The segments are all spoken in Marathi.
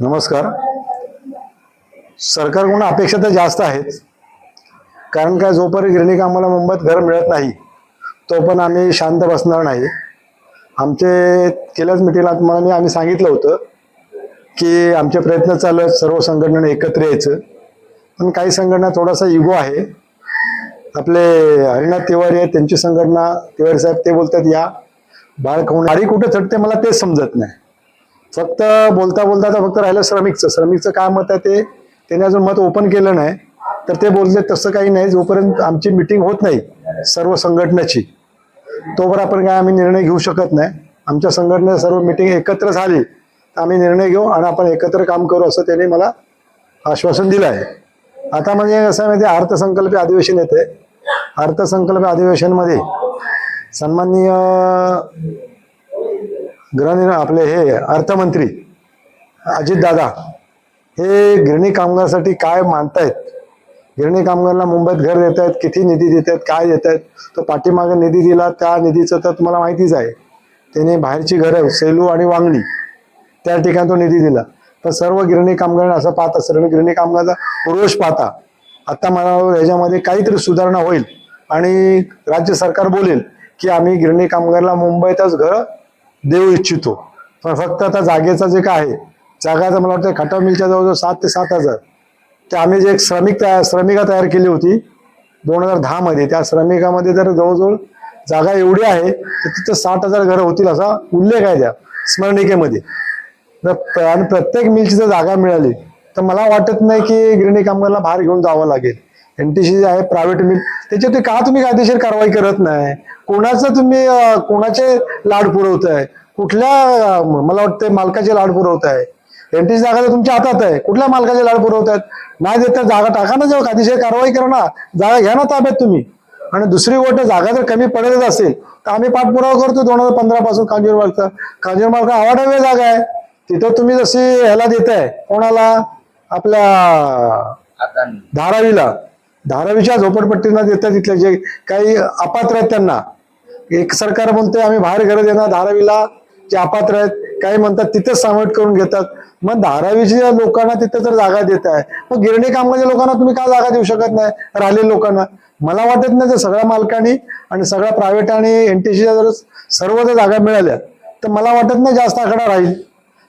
नमस्कार. सरकारकडून अपेक्षा तर जास्त आहेत. कारण काय जोपर्यंत गिरणी कामाला मुंबईत घर मिळत नाही तो पण आम्ही शांत बसणार नाही. आमचे केल्याच मिटिंगला तुम्हाला आम्ही सांगितलं होतं की आमचे प्रयत्न चालू आहेत सर्व संघटना एकत्र यायचं. पण काही संघटना थोडासा इगो आहे. आपले हरिनाथ तिवारी आहेत त्यांची संघटना तिवारी साहेब ते बोलतात या बाळ खाऊन गाडी कुठे चढते मला तेच समजत नाही. फक्त बोलता बोलता तर फक्त राहिलं श्रमिकचं. श्रमिकचं काय मत आहे ते? त्याने अजून मत ओपन केलं नाही. तर ते बोलले तसं काही नाही. जोपर्यंत आमची मिटिंग होत नाही सर्व संघटनेची तोवर आपण काय आम्ही निर्णय घेऊ शकत नाही. आमच्या संघटने सर्व मिटिंग एकत्र झाली तर आम्ही निर्णय घेऊ आणि आपण एकत्र काम करू असं त्याने मला आश्वासन दिलं आहे. आता म्हणजे कसं आहे माहिती आहे, अर्थसंकल्पीय अधिवेशन येते अर्थसंकल्प अधिवेशनमध्ये सन्माननीय गृहनिर्माण आपले हे अर्थमंत्री अजितदादा हे गिरणी कामगारासाठी काय मानतायत? गिरणी कामगारला मुंबईत घर देत आहेत किती निधी देत आहेत काय देत आहेत तो पाठीमागे निधी दिला त्या निधीचं तर तुम्हाला माहितीच आहे. त्याने बाहेरची घरं सेलू आणि वांगणी त्या ठिकाणी तो निधी दिला. तर सर्व गिरणी कामगारांना असं पाहता सर्व गिरणी कामगाराचा रोष पाहता आता मला ह्याच्यामध्ये काहीतरी सुधारणा होईल. आणि राज्य सरकार बोलेल की आम्ही गिरणी कामगारला मुंबईतच घरं देऊ इच्छितो. पण फक्त आता जागेचा जे काय आहे जागाचा मला वाटतं खटाव मिलच्या जवळजवळ सात ते सात हजार. ते आम्ही जे एक श्रमिक तयार श्रमिका तयार केली होती दोन हजार दहामध्ये त्या श्रमिकामध्ये जर जवळजवळ जागा एवढी आहे तर तिथं साठ हजार घरं होतील असा उल्लेख आहे त्या स्मरणिकेमध्ये. आणि प्रत्येक मिलची जर जागा मिळाली तर मला वाटत नाही की गिरणी कामगारला बाहेर घेऊन जावं लागेल. एनटीसी जे आहे प्रायव्हेट मिल त्याच्यात का तुम्ही कायदेशीर कारवाई करत नाही? कोणाचं तुम्ही कोणाचे लाड पुरवताय? कुठल्या अं, मला वाटतं मालकाचे लाड पुरवताय. एनटीसी जागा तर तुमच्या हातात आहे. कुठल्या मालकाचे लाड पुरवतायत? नाही देत तर जागा टाका ना जेव्हा कायदेशीर कारवाई करा ना जागा घ्या ना ताब्यात तुम्ही. आणि दुसरी गोष्ट जागा जर कमी पडतच असेल तर आम्ही पाठपुरावा करतो दोन हजार पंधरा पासून कांजूरमार्गचा कांजूरमार्ग आवाडावी जागा आहे. तिथं तुम्ही जशी ह्याला देताय कोणाला? आपल्या धारावीला. धारावीच्या झोपडपट्टींना देतात तिथले जे काही अपात्र आहेत त्यांना. एक सरकार म्हणते आम्ही बाहेर घरं देणार. धारावीला जे अपात्र आहेत काही म्हणतात तिथेच सामायिक करून घेतात. मग धारावीच्या लोकांना तिथे जर जागा देत आहे मग गिरणी कामगारच्या लोकांना तुम्ही का जागा देऊ शकत नाही? राहिलेल्या लोकांना. मला वाटत नाही जर सगळ्या मालकांनी आणि सगळ्या प्रायव्हेट आणि एन टी सीच्या जर सर्व जर जागा मिळाल्या तर मला वाटत नाही जास्त आकडा राहील.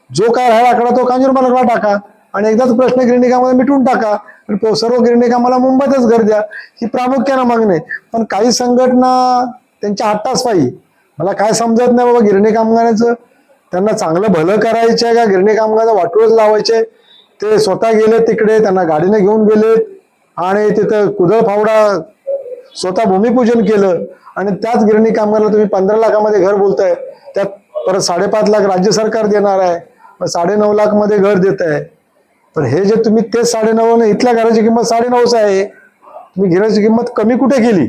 जो काय राहील आकडा तो कांजूर मालकाला टाका. आणि एकदाच प्रश्न गिरणी कामाला मिटून टाका. सर्व गिरणी कामाला मुंबईतच घर द्या. ही प्रामुख्यानं मागणी आहे. पण काही संघटना त्यांच्या हट्टास पाहिजे मला काय समजत नाही बाबा गिरणी कामगारांचं. त्यांना चांगलं भलं करायचं आहे का? गिरणी कामगारांचा वाटूळच लावायचे. ते स्वतः गेले तिकडे त्यांना गाडीने घेऊन गेलेत आणि तिथं कुदळ फावडा स्वतः भूमिपूजन केलं. आणि त्याच गिरणी कामगाराला तुम्ही पंधरा लाखामध्ये घर बोलताय. त्यात परत साडेपाच लाख राज्य सरकार देणार आहे. साडे नऊ लाखमध्ये घर देत आहे. पण हे जे तुम्ही तेच साडेनऊ इथल्या घराची किंमत साडेनऊच आहे. तुम्ही घराची किंमत कमी कुठे केली?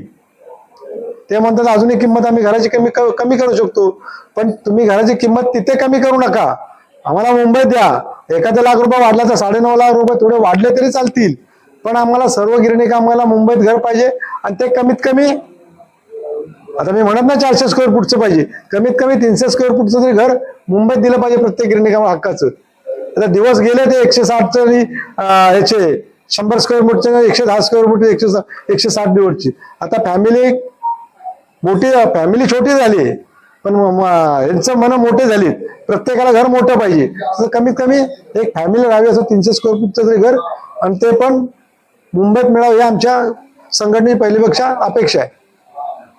ते म्हणतात अजूनही किंमत आम्ही घराची कमी क- कमी करू शकतो. पण तुम्ही घराची किंमत तिथे कमी करू नका. आम्हाला मुंबईत द्या. एखादा लाख रुपये वाढला तर साडेनऊ लाख रुपये थोडे वाढले तरी चालतील. पण आम्हाला सर्व गिरणी आम्हाला मुंबईत घर पाहिजे आणि ते कमीत कमी आता मी म्हणत ना चारशे स्क्वेअर फूटचं पाहिजे. कमीत कमी तीनशे स्क्वेअर फूटचं तरी घर मुंबईत दिलं पाहिजे प्रत्येक गिरणीकामा हक्काचं. आता दिवस गेले ते एकशे साठचं आणि ह्याचे शंभर स्क्वेअर फूटचे एकशे दहा स्क्वेअर फूट एकशे एकशे साठ दिवसची आता फॅमिली मोठी फॅमिली छोटी झाली पण यांचं मन मोठे झालीत प्रत्येकाला घर मोठं पाहिजे. तसं कमीत कमी एक फॅमिली राहावी असं तीनशे स्क्वेअर फूटचं तरी घर आणि ते पण मुंबईत मिळावं ही आमच्या संघटने पहिलीपेक्षा अपेक्षा आहे.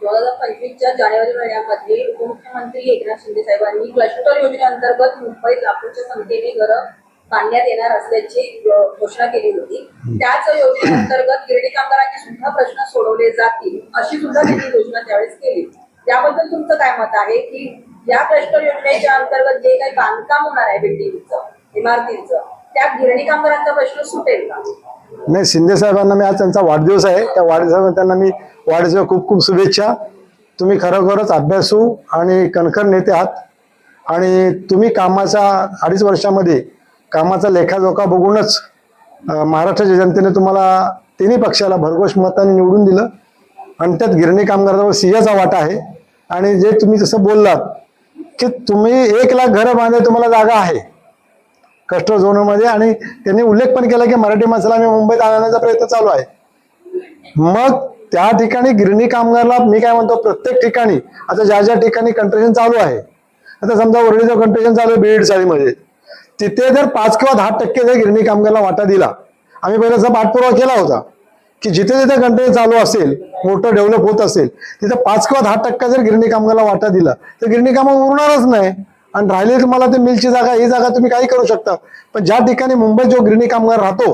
दोन हजार पंचवीसच्या जानेवारी महिन्यामध्ये उपमुख्यमंत्री एकनाथ शिंदे साहेबांनी क्लस्टर योजनेअंतर्गत मुंबईत लाखोच्या संख्येने घरं बांधण्यात येणार असल्याची घोषणा केली होती. त्याच योजनेअंतर्गत गिरणी कामगारांचे सुद्धा प्रश्न सोडवले जातील अशी सुद्धा त्यांनी घोषणा त्यावेळेस केली. त्याबद्दल तुमचं काय मत आहे की या क्लस्टर योजनेच्या अंतर्गत जे काही बांधकाम होणार आहे बिल्डिंगचं इमारतींचं त्यात गिरणी कामगारांचा प्रश्न सुटेल का? नाही शिंदे साहेबांना मी आज त्यांचा वाढदिवस आहे. त्या वाढदिवसामध्ये त्यांना मी वाढदिवसा खूप खूप शुभेच्छा. तुम्ही खरोखरच अभ्यासू आणि कणखर नेते आहात. आणि तुम्ही कामाच्या अडीच वर्षामध्ये कामाचा लेखाजोखा बघूनच महाराष्ट्राच्या जनतेने तुम्हाला तिन्ही पक्षाला भरघोष मताने निवडून दिलं. आणि त्यात गिरणी कामगाराचा सिंहाचा वाटा आहे. आणि जे तुम्ही जसं बोललात की तुम्ही एक लाख घरं बांधाय तुम्हाला जागा आहे. कष्ट झोनमध्ये आणि त्यांनी उल्लेख पण केला की मराठी माणसाला आम्ही मुंबईत आणण्याचा प्रयत्न चालू आहे. मग त्या ठिकाणी गिरणी कामगारला मी काय म्हणतो प्रत्येक ठिकाणी आता ज्या ज्या ठिकाणी कंट्रेशन चालू आहे. आता समजा वरळीचं कंट्रेशन चालू आहे बीड चाळीमध्ये तिथे जर पाच किंवा दहा टक्के जर गिरणी कामगारला वाटा दिला आम्ही पहिला पाठपुरावा केला होता की जिथे जिथे कंट्रेशन चालू असेल मोठं डेव्हलप होत असेल तिथे पाच किंवा दहा टक्का जर गिरणी कामगारला वाटा दिला तर गिरणी कामं उरणारच नाही. आणि राहिले तुम्हाला ते मिलची जागा ही जागा तुम्ही काही करू शकता. पण ज्या ठिकाणी मुंबईत जो गिरणी कामगार राहतो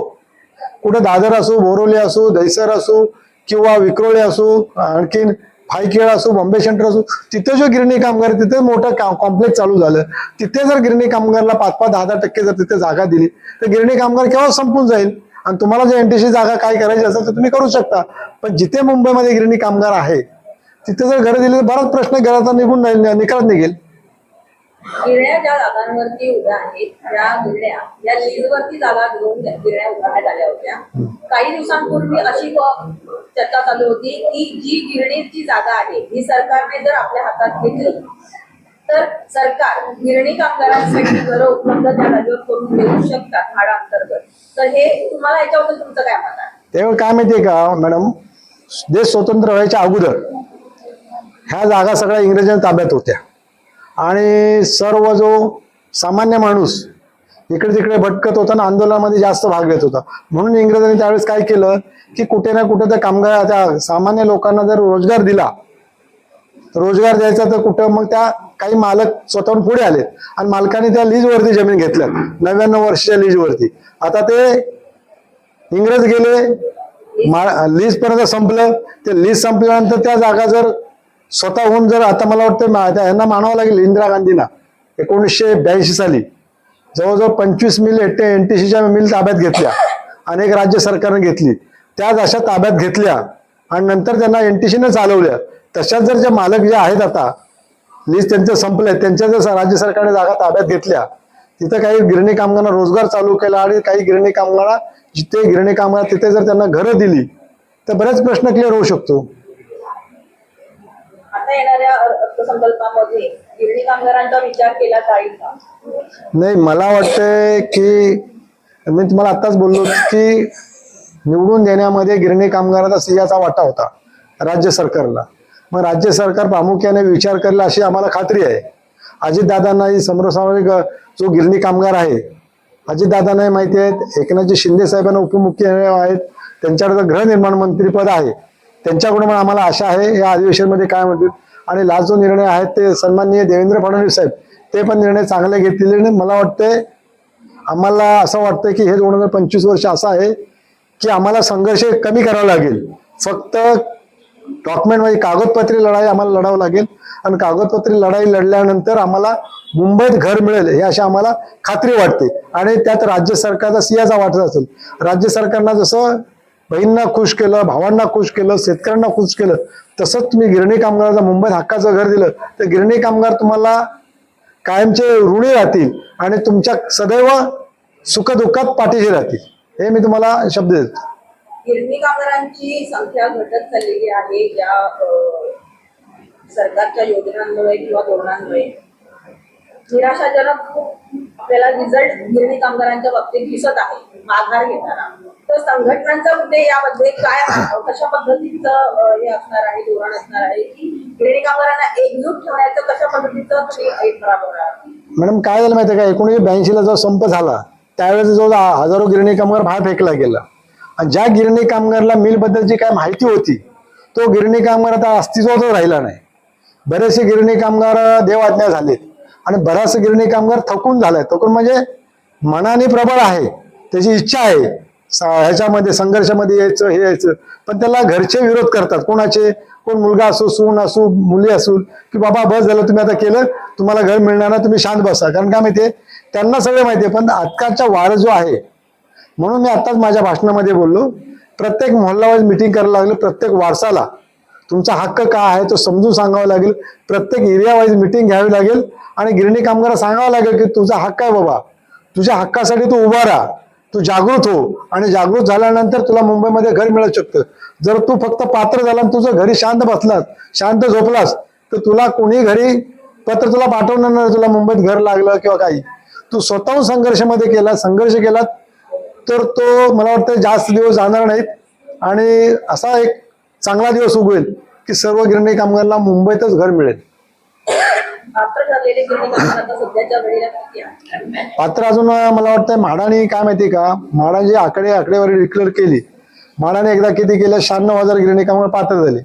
कुठं दादर असो बोरोली असो दहिसर असो किंवा विक्रोळे असो आणखीन फायखेळ असो बॉम्बे सेंटर असो तिथे जो गिरणी कामगार तिथे मोठं कॉम्प्लेक्स चालू झालं. तिथे जर गिरणी कामगारला पाच पाच दहा दहा टक्के जर तिथे जागा दिली तर गिरणी कामगार केव्हा संपून जाईल? आणि तुम्हाला जे एनटीसी जागा काय करायची असेल तर तुम्ही करू शकता. पण जिथे मुंबईमध्ये गिरणी कामगार आहे तिथे जर घरं दिली तर बराच प्रश्न घराचा निघून नाही निकालात निघेल. गिरण्या ज्या जागांवरती उभ्या आहेत त्या गिरण्या या लीजवरती जागा घेऊन गिरण्या उभारण्यात आल्या होत्या. काही दिवसांपूर्वी अशी चर्चा चालू होती की जी गिरणीची जागा आहे ही सरकारने जर आपल्या हातात घेतली तर सरकार गिरणी कामगारांसाठी घरं उपलब्ध त्या जागेवर करून देऊ शकतात भाडांतर्गत तर हे तुम्हाला याच्याबद्दल तुमचं काय मत आहे? तेव्हा काय माहितीये का मॅडम? देश स्वतंत्र व्हायच्या अगोदर ह्या जागा सगळ्या इंग्रजांच्या ताब्यात होत्या. आणि सर्व जो सामान्य माणूस इकडे तिकडे भटकत होता आणि आंदोलनामध्ये जास्त भाग घेत होता. म्हणून इंग्रजांनी त्यावेळेस काय केलं की कुठे ना कुठे त्या कामगार त्या सामान्य लोकांना जर रोजगार दिला रोजगार द्यायचा तर कुठं मग त्या काही मालक स्वतःहून पुढे आलेत. आणि मालकाने त्या लीजवरती जमीन घेतल्या नव्याण्णव वर्षाच्या लीजवरती. आता ते इंग्रज गेले लीज पर्यंत संपलं. ते लीज संपल्यानंतर त्या जागा जर स्वतःहून जर आता मला वाटतं मा- त्या- यांना मानावं लागेल इंदिरा गांधींना. एकोणीसशे ब्याऐंशी साली. जवळजवळ पंचवीस मिल एन टी सीच्या मिल ताब्यात घेतल्या. अनेक राज्य सरकारने घेतली. त्याच अशा ताब्यात घेतल्या आणि नंतर त्यांना एन टी सीने चालवल्या. तशाच जर जे मालक जे आहेत आता लीज त्यांचं संपले त्यांच्या जर राज्य सरकारने जागा ताब्यात घेतल्या तिथं काही गिरणी कामगारांना रोजगार चालू केला आणि काही गिरणी कामगारांना जिथे गिरणी कामगार तिथे जर त्यांना घरं दिली तर बरेच प्रश्न क्लिअर होऊ शकतो. आता येणाऱ्या अर्थसंकल्पामध्ये गिरणी कामगारांचा विचार केला जाईल का? नाही मला वाटतंय की मी तुम्हाला आत्ताच बोललो की निवडून देण्यामध्ये गिरणी कामगाराचा सिंहाचा वाटा होता राज्य सरकारला. मग राज्य सरकार प्रामुख्याने विचार करेल अशी आम्हाला खात्री आहे. अजितदादांनाही समोरासमोर जो गिरणी कामगार आहे अजितदादांनाही माहिती आहेत एकनाथजी शिंदे साहेबांना उपमुख्य आहेत त्यांच्याकडे तर गृहनिर्माण मंत्रीपद आहे. त्यांच्याकडून पण आम्हाला आशा आहे. या अधिवेशनमध्ये काय म्हणतील? आणि लास्ट जो निर्णय आहेत ते सन्माननीय देवेंद्र फडणवीस साहेब ते पण निर्णय चांगले घेतलेले आणि मला वाटतंय आम्हाला असं वाटतं की हे दोन हजार पंचवीस वर्ष असं आहे की आम्हाला संघर्ष कमी करावा लागेल. फक्त डॉक्युमेंट म्हणजे कागदपत्री लढाई आम्हाला लढावं लागेल आणि कागदपत्री लढाई लढल्यानंतर आम्हाला मुंबईत घर मिळेल हे अशी आम्हाला खात्री वाटते. आणि त्यात राज्य सरकारचा सियाचा वाटत असेल. राज्य सरकारनं जसं बहीणना खुश केलं भावांना खुश केलं शेतकऱ्यांना खुश केलं तसंच तुम्ही गिरणी कामगाराचा मुंबईत हक्काचं घर दिलं तर गिरणी कामगार तुम्हाला कायमचे ऋणी राहतील आणि तुमच्या सदैव सुखदुःखात पाठीशी राहतील. हे मी तुम्हाला शब्द देतो. गिरणी कामगारांची संख्या घटत चाललेली आहे या सरकारच्या योजनांमुळे किंवा धोरणांमुळे. निराशाजनक आपल्याला रिझल्ट गिरणी कामगारांच्या बाबतीत दिसत आहे माघार घेताना. तर संघटनांचा मुद्दे यामध्ये काय कशा पद्धतीचं हे असणार आहे धोरण असणार आहे की गिरणी कामगारांना एकजूट ठेवण्याचं कशा पद्धतीचं तुम्ही राबवणार मॅडम काय झालं माहिती आहे का? एकोणीसशे ब्याऐंशीला जो संप झाला त्यावेळेस जो हजारो गिरणी कामगार बाहेर फेकला गेला. आणि ज्या गिरणी कामगारला मिल बद्दलची काय माहिती होती तो गिरणी कामगार आता अस्तित्वातच राहिला नाही. बरेचसे गिरणी कामगार देवाज्ञा झालेत. आणि बराच गिरणी कामगार थकून झालाय. थकून म्हणजे मनाने प्रबळ आहे. त्याची इच्छा आहे. स- ह्याच्यामध्ये संघर्षामध्ये यायचं हे यायचं. पण त्याला घरचे विरोध करतात. कोणाचे? कोण मुलगा असो सून असो मुली असू की बाबा बस झालं तुम्ही आता केलं तुम्हाला घर मिळणार ना तुम्ही शांत बसा. कारण काय माहितीये? त्यांना सगळं माहितीये पण आजकालचा वार जो आहे म्हणून मी आताच माझ्या भाषणामध्ये बोललो प्रत्येक मोहल्लावाईज मिटिंग करायला लागलं प्रत्येक वारसाला. तुमचा हक्क काय आहे तो समजून सांगावा लागेल. प्रत्येक एरिया वाईज मिटिंग घ्यावी लागेल. आणि गिरणी कामगार सांगावं लागेल की तुझा हक्क आहे बाबा. तुझ्या हक्कासाठी तू उभा राहा. तू जागृत हो. आणि जागृत झाल्यानंतर तुला मुंबईमध्ये घर मिळू शकतं. जर तू फक्त पात्र झाला तुझं घरी शांत बसलास शांत झोपलास तर तुला कोणी घरी पत्र तुला पाठवणार नाही. तुला मुंबईत घर लागलं किंवा काही. तू स्वतःहून संघर्षामध्ये केला संघर्ष केला तर तो मला वाटतं जास्त दिवस जाणार नाहीत. आणि असा एक चांगला दिवस उगवेल की सर्व गिरणी कामगारांना मुंबईतच घर मिळेल. पात्र अजून मला वाटतं म्हाडाने काय माहिती का? म्हाडाने आकडे आकडेवारी डिक्लेअर केली म्हाडाने एकदा किती केलं? शहाण्णव हजार गिरणी कामगार पात्र झाले.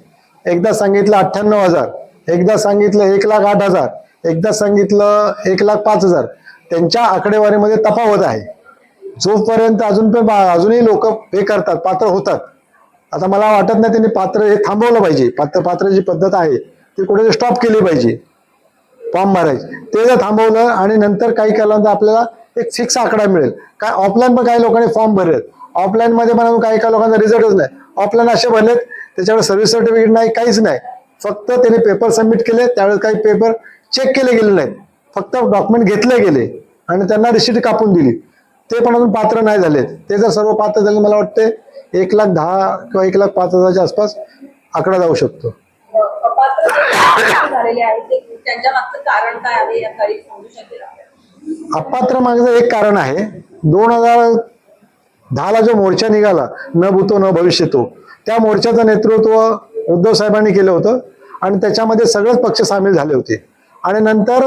एकदा सांगितलं अठ्ठ्याण्णव हजार एकदा सांगितलं एक लाख आठ हजार एकदा सांगितलं एक लाख पाच हजार. त्यांच्या आकडेवारीमध्ये तफावत आहे. जोपर्यंत अजून पण अजूनही लोक हे करतात पात्र होतात आता मला वाटत नाही त्यांनी पात्र हे थांबवलं पाहिजे. पात्र पात्र जी पद्धत आहे. ती कुठेतरी स्टॉप केली पाहिजे. फॉर्म भरायची. ते जर थांबवलं आणि नंतर काही केल्यानंतर आपल्याला एक फिक्स आकडा मिळेल. काय ऑफलाईन पण काही लोकांनी फॉर्म भरलेत ऑफलाईन मध्ये पण अजून काही काही लोकांचा रिझल्टच नाही. ऑफलाईन असे भरलेत. त्याच्यावर सर्व्हिस सर्टिफिकेट नाही काहीच नाही. फक्त त्यांनी पेपर सबमिट केले. त्यावेळेस काही पेपर चेक केले गेले नाहीत. फक्त डॉक्युमेंट घेतले गेले. आणि त्यांना रिसिट कापून दिली. ते पण अजून पात्र नाही झालेत. ते जर सर्व पात्र झाले मला वाटते एक लाख दहा किंवा एक लाख पाच हजारच्या आसपास आकडा जाऊ शकतो. अपात्र मागचं एक कारण आहे. दोन हजार दहाला जो मोर्चा निघाला न भूतो न भविष्य तो त्या मोर्चाचं नेतृत्व उद्धव साहेबांनी केलं होतं आणि त्याच्यामध्ये सगळेच पक्ष सामील झाले होते. आणि नंतर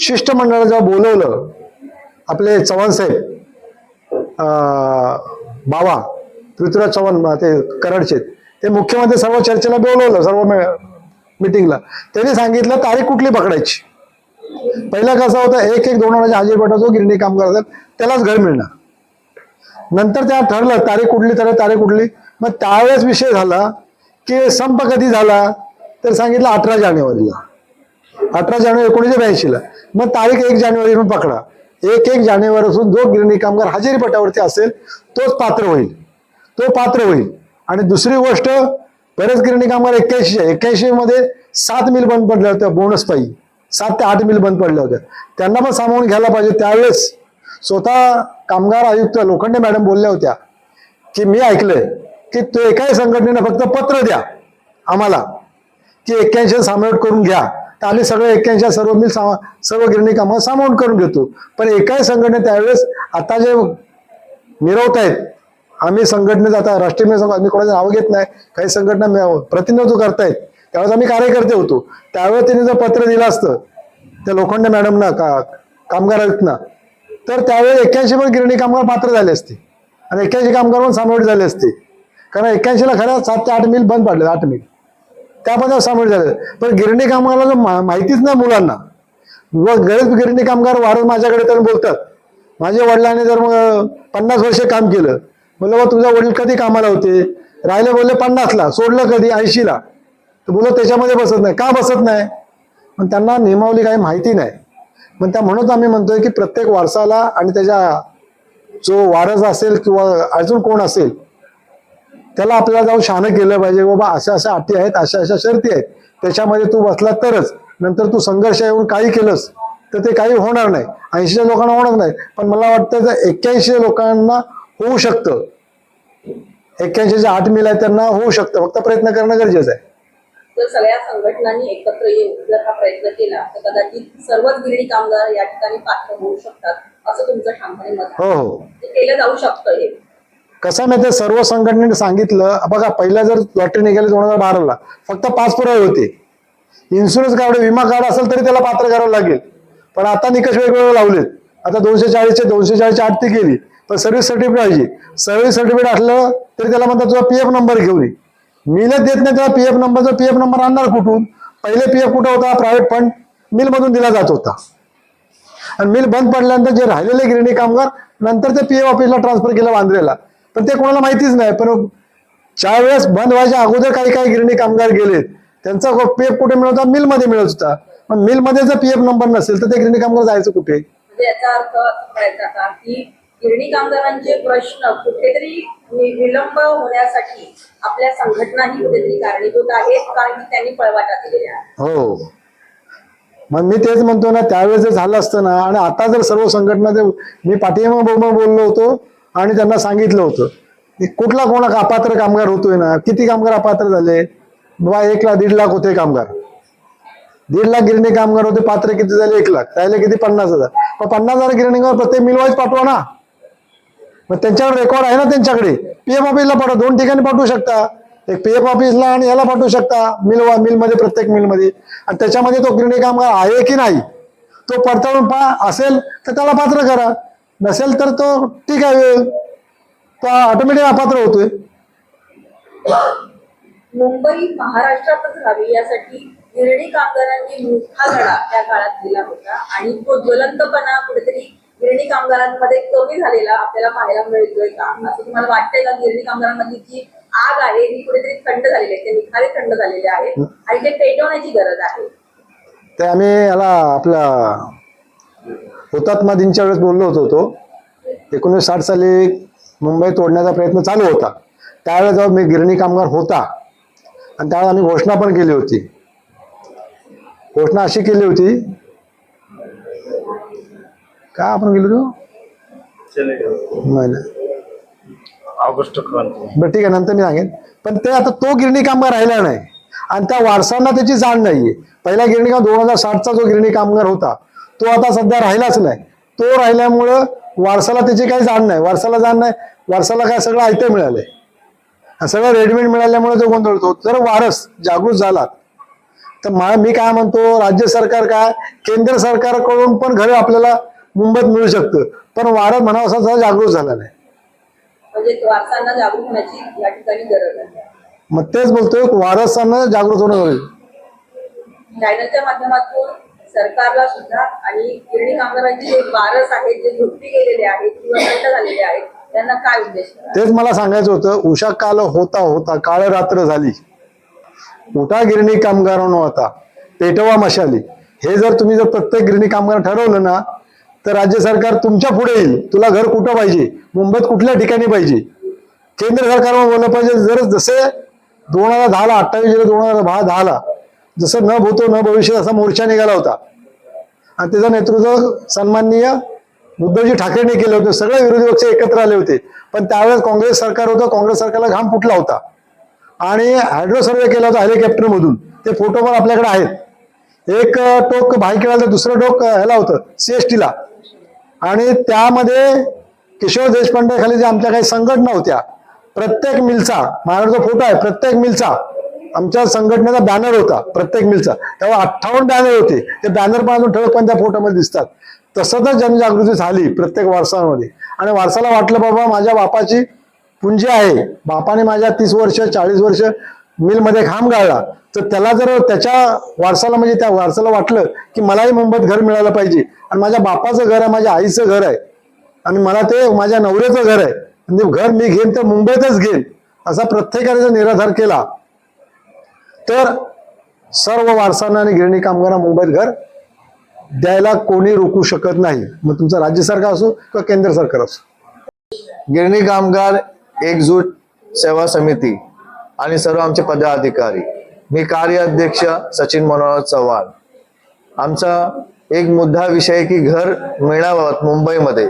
शिष्टमंडळाला जेव्हा बोलवलं आपले चव्हाण साहेब अं, बाबा पृथ्वीराज चव्हाण ते कराडचे ते मुख्यमंत्री सर्व चर्चेला बोलवलं सर्व मिटिंगला. त्यांनी सांगितलं तारीख कुठली पकडायची? पहिला कसं होतं एक एक दोन वर्षाच्या हाजीरपटा जो गिरणी काम करतात त्यालाच घर मिळणार. नंतर त्या ठरलं तारीख कुठली तर तारीख कुठली? मग त्यावेळेस विषय झाला की संप कधी झाला? तर सांगितलं अठरा जानेवारीला. अठरा जानेवारी एकोणीसशे ब्याऐंशीला. मग तारीख एक जानेवारीवरून पकडा. एक एक जानेवारी असून जो गिरणी कामगार हजेरी पटावरती असेल तोच पात्र होईल. तो पात्र होईल. आणि दुसरी गोष्ट बरेच गिरणी कामगार एक्क्याऐंशी एक्क्याऐंशी मध्ये सात मिल बंद पडल्या होत्या बोनस पायी. सात ते आठ मिल बंद पडल्या होत्या त्यांना पण सामावून घ्यायला पाहिजे. त्यावेळेस स्वतः कामगार आयुक्त लोखंडे मॅडम बोलल्या होत्या की मी ऐकलंय की तो एकाही संघटनेनं फक्त पत्र द्या आम्हाला की एक्क्याऐंशी सामावट करून घ्या. तर आम्ही सगळे एक्क्याऐंशी सर्व मिल सामा सर्व गिरणी कामं सामावून करून घेतो. पण एकाही संघटने त्यावेळेस आता जे मिरवत आहेत आम्ही संघटनेत आता राष्ट्रीय संघ- आम्ही कोणाचं नाव घेत नाही काही संघटना प्रतिनिधित्व करतायत त्यावेळेस आम्ही कार्यकर्ते होतो. त्यावेळेस त्यांनी जर पत्र दिलं असतं त्या लोखंडे मॅडमना का कामगारांना तर त्यावेळेस एक्क्याऐंशी पण गिरणी कामगार पात्र झाले असते. आणि एक्क्याऐंशी कामगार पण सामावट झाले असते. कारण एक्क्याऐंशीला खरं सात ते आठ मिल बंद पडले आठ मिल. त्यामध्ये सामील झाले पण गिरणी कामगाराला मा- माहितीच नाही मुलांना. व गरज गिरणी कामगार वारं माझ्याकडे तर बोलतात. माझ्या वडिलांनी जर मग पन्नास वर्ष काम केलं. म्हणलं बा तुझा वडील कधी कामाला होते? राहिले बोलले पन्नासला सोडलं कधी? ऐंशीला तर बोलत त्याच्यामध्ये बसत नाही. का बसत नाही? पण त्यांना नियमावली काही माहिती नाही. पण त्या म्हणून आम्ही म्हणतोय की प्रत्येक वारसाला आणि त्याच्या जो वारस असेल किंवा अजून कोण असेल त्याला आपल्याला जाऊन शहाणं केलं पाहिजे बाबा अशा अशा अटी आहेत अशा अशा शर्ती आहेत. त्याच्यामध्ये तू बसला तरच नंतर तू संघर्ष येऊन काही केलंस तर ते काही होणार नाही. ऐंशीच्या लोकांना होणार नाही. पण मला वाटतं जर एक्क्याऐंशी लोकांना होऊ शकतं. एक्क्याऐंशी जे आठ मिल आहेत त्यांना होऊ शकतं. फक्त प्रयत्न करणं गरजेचं आहे. जर सगळ्या संघटनांनी एकत्र येऊन जर हा प्रयत्न केला तर कदाचित सर्वच गिरणी कामगार या ठिकाणी पात्र होऊ शकतात असं तुमचं ठामपणे मत. हो हो. केलं जाऊ शकतं हे. कसं माहिती सर्व संघटनेने सांगितलं बघा पहिला जर लॉटरी निघाली दोन हजार बाराला फक्त पाच पुरावे होते. इन्शुरन्स कार्ड विमा कार्ड असेल तरी त्याला पात्र करावं लागेल. पण आता निकष वेगवेगळे लावलेत. आता दोनशे चाळीसचे दोनशे चाळीसच्या आठ ती गेली पण सर्व्हिस सर्टिफिकेट पाहिजे. सर्व्हिस सर्टिफिकेट असलं तरी त्याला म्हणतात तुझा पीएफ नंबर घेऊन ये. मिलच देत नाही तेव्हा पीएफ नंबरचा पीएफ नंबर आणणार कुठून? पहिले पी एफ कुठं होता? प्रायव्हेट फंड मिलमधून दिला जात होता. आणि मिल बंद पडल्यानंतर जे राहिलेले गिरणी कामगार नंतर ते पी एफ ऑफिसला ट्रान्सफर केलं वांद्रेला. पण ते कोणाला माहितीच नाही. पण ज्या वेळेस बंद व्हायच्या अगोदर काही काही गिरणी कामगार गेलेत त्यांचा पीएफ कुठे मिळत होता मिलमध्ये मिळत होता. पण मिलमध्ये जर पीएफ नंबर नसेल तर ते गिरणी कामगार जायचं कुठे? म्हणजे याचा अर्थ असा करायचा का की गिरणी कामगारांचे प्रश्न कुठेतरी वि- विलंब होण्यासाठी आपल्या संघटनाही कुठेतरी कारणीभूत आहेत कारण की त्यांनी पळवाटा दिलेल्या आहेत. हो. मग मी तेच म्हणतो ना त्यावेळेस जर झालं असतं ना आणि आता जर सर्व संघटना मी पाठीमा बोललो होतो आणि त्यांना सांगितलं होतं की कुठला कोणा अपात्र कामगार होतोय ना किती कामगार अपात्र झाले? बाबा एक लाख दीड लाख होते कामगार. दीड लाख गिरणी कामगार होते पात्र किती झाले? एक लाख. राहिले किती? पन्नास हजार. मग पन्नास हजार गिरणीवर प्रत्येक मिलवाईज पाठवा ना. मग त्यांच्याकडे रेकॉर्ड आहे ना त्यांच्याकडे. पीएफ ऑफिसला पाठवा. दोन ठिकाणी पाठवू शकता. एक पीएफ ऑफिसला आणि याला पाठवू शकता. मिल मिलमध्ये प्रत्येक मिलमध्ये आणि त्याच्यामध्ये तो गिरणी कामगार आहे की नाही? तो पडताळून पहा. असेल तर त्याला पात्र करा. नसेल तर तो ठीक आहे. तो ऑटोमॅटिक अपात्र होतोय. मुंबई महाराष्ट्रातच राहावी यासाठी गिरणी कामगारांनी मोठा लढा त्या काळात दिला होता. आणि तो ज्वलंतपणा कुठेतरी गिरणी कामगारांमध्ये कमी झालेला आपल्याला पाहायला मिळतोय का? असं तुम्हाला वाटतंय का गिरणी कामगारांमधली जी आग आहे ही कुठेतरी थंड झालेली आहे ते निखारे थंड झालेले आहेत आणि ते पेटवण्याची गरज आहे? ते आम्ही याला आपला हुतात्मा दिनच्या वेळेस बोललो होतो तो. एकोणीसशे साठ साली मुंबई तोडण्याचा प्रयत्न चालू होता. त्यावेळेस जेव्हा मी गिरणी कामगार होता आणि त्यावेळेस आम्ही घोषणा पण केली होती. घोषणा अशी केली होती का आपण गेलो होतो नाही नाही. ऑगस्ट बरं ठीक आहे नंतर मी सांगेन. पण ते आता तो गिरणी कामगार राहिला नाही. आणि त्या वारसांना त्याची जाण नाहीये. पहिला गिरणी काम दोन हजार साठचा जो गिरणी कामगार होता तो आता सध्या राहिलाच नाही. तो राहिल्यामुळं वारसाला त्याची काही जाण नाही. वारसाला जाण नाही. वारसाला काय सगळं आयतं मिळालंय आणि सगळं रेडीमेड मिळाल्यामुळे तो गोंधळतो. जर वारस जागृत झाला तर मा- मी काय म्हणतो राज्य सरकार काय? केंद्र सरकारकडून पण घर आपल्याला मुंबईत मिळू शकतं. पण वारस म्हणावा जागृत झाला नाही. म्हणजे गरज मग तेच बोलतोय वारसांना जागृत होणं माध्यमातून सरकारला सुद्धा आणि गिरणी कामगारांचे जे वारस आहेत जे झोपी गेलेले आहेत किंवा थंड झालेले आहेत त्यांना काय उद्देश तेच मला सांगायचं होतं उषा काल होता होता काळ रात्र झाली. उठा गिरणी कामगारांनो आता पेटवा मशाली. हे जर तुम्ही जर प्रत्येक गिरणी कामगार ठरवलं ना तर राज्य सरकार तुमच्यापुढे येईल. तुला घर कुठं पाहिजे? मुंबईत कुठल्या ठिकाणी पाहिजे? केंद्र सरकारवर बोललं पाहिजे. जर जसे दोन हजार दहाला अठ्ठावीस जुलै दोन हजार दहा दहाला जसं न भूतो न भविष्य असा मोर्चा निघाला होता. आणि त्याचं नेतृत्व सन्माननीय उद्धवजी ठाकरेंनी केलं होतं. सगळे विरोधी पक्ष एकत्र आले होते. पण त्यावेळेस काँग्रेस सरकार होतं. काँग्रेस सरकारला घाम फुटला होता. आणि हायड्रो सर्वे केला होता हेलिकॉप्टर मधून ते फोटो पण आपल्याकडे आहेत. एक टोक भाईकेला तर दुसरं टोक ह्याला होतं. सीएसटीला आणि त्यामध्ये किशोर देशपांडे खाली जे आमच्या काही संघटना होत्या. प्रत्येक मिलचा माझ्याकडे फोटो आहे. प्रत्येक मिलचा आमच्या संघटनेचा बॅनर होता प्रत्येक मिलचा. तेव्हा अठ्ठावन्न बॅनर होते. ते बॅनर पण अजून ठळक पण त्या फोटोमध्ये दिसतात. तसं तर जनजागृती झाली प्रत्येक वारसामध्ये. आणि वारसाला वाटलं बाबा माझ्या बापाची पुंजी आहे. बापाने माझ्या तीस वर्ष चाळीस वर्ष मिलमध्ये घाम गाळला. तर त्याला जर त्याच्या वारसाला म्हणजे त्या वारसाला वाटलं की मलाही मुंबईत घर मिळालं पाहिजे. आणि माझ्या बापाचं घर आहे माझ्या आईचं घर आहे. आणि मला ते माझ्या नवऱ्याचं घर आहे. म्हणजे घर मी घेईन तर मुंबईतच घेईन. असा प्रत्येकाने जर निराधार केला तर सर्व वारसांना आणि गिरणी कामगारांना मुंबईत घर द्यायला कोणी रोखू शकत नाही. मग तुमचं राज्य सरकार असो किंवा केंद्र सरकार असो. गिरणी कामगार एकजूट सेवा समिती आणि सर्व आमचे पदाधिकारी. मी कार्य अध्यक्ष सचिन मनोहर चव्हाण. आमचा एक मुद्दा विषय आहे की घर मिळावं मुंबईमध्ये.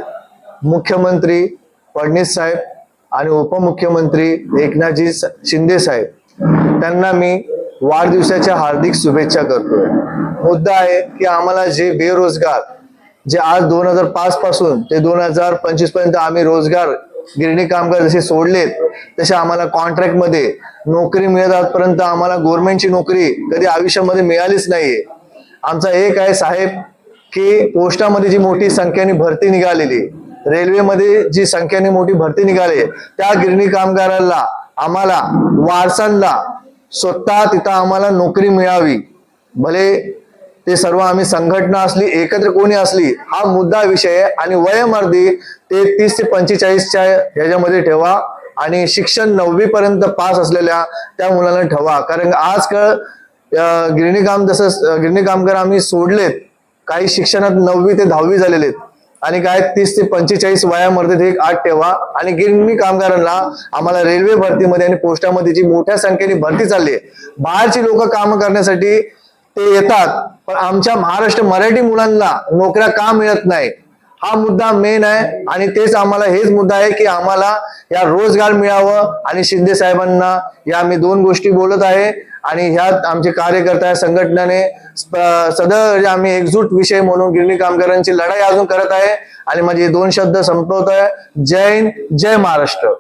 मुख्यमंत्री फडणवीस साहेब आणि उपमुख्यमंत्री एकनाथजी शिंदे साहेब. त्यांना मी वाढदिवसाच्या हार्दिक शुभेच्छा करतोय. मुद्दा आहे की आम्हाला जे बेरोजगार जे आज दोन हजार पाच पासून ते दोन हजार पंचवीसपर्यंत आम्ही रोजगार गिरणी कामगार जसे सोडलेत तसे आम्हाला कॉन्ट्रॅक्टमध्ये नोकरी मिळत आजपर्यंत आम्हाला गव्हर्नमेंटची नोकरी कधी आयुष्यामध्ये मिळालीच नाहीये. आमचा एक आहे साहेब की पोस्टामध्ये जी मोठी संख्येने भरती निघालेली रेल्वेमध्ये जी संख्येने मोठी भरती निघाली त्या गिरणी कामगारांना आम्हाला वारसांना स्वतः तिथं आम्हाला नोकरी मिळावी. भले ते सर्व आम्ही संघटना असली एकत्र कोणी असली हा मुद्दा विषय आहे आणि वयमर्दी ते तीस ते पंचेचाळीसच्या ह्याच्यामध्ये ठेवा आणि शिक्षण नववी पर्यंत पास असलेल्या त्या मुलांना ठेवा. कारण आजकाल गिरणी काम जसं गिरणी कामगार आम्ही सोडलेत काही शिक्षणात नववी ते दहावी झालेले आहेत. आणि काय तीस ते पंचेचाळीस वयामध्ये ते एक आठ ठेवा. आणि गिरणी कामगारांना आम्हाला रेल्वे भरतीमध्ये आणि पोस्टामध्ये जी मोठ्या संख्येने भरती चालली आहे बाहेरची लोक काम करण्यासाठी ते येतात. पण आमच्या महाराष्ट्र मराठी मुलांना नोकऱ्या का मिळत नाही? हा मुद्दा मेन आहे. आणि तेच आम्हाला हेच मुद्दा आहे की आम्हाला या रोजगार मिळावं. आणि शिंदे साहेबांना या मी दोन गोष्टी बोलत आहे. आणि ह्यात आमचे कार्यकर्ता संघटनेने सदर म्हणजे आम्ही एकजूट विषय म्हणून गिरणी कामगारांची लढाई अजून करत आहे. आणि माझे दोन शब्द संपवत आहे जय हिंद जय महाराष्ट्र.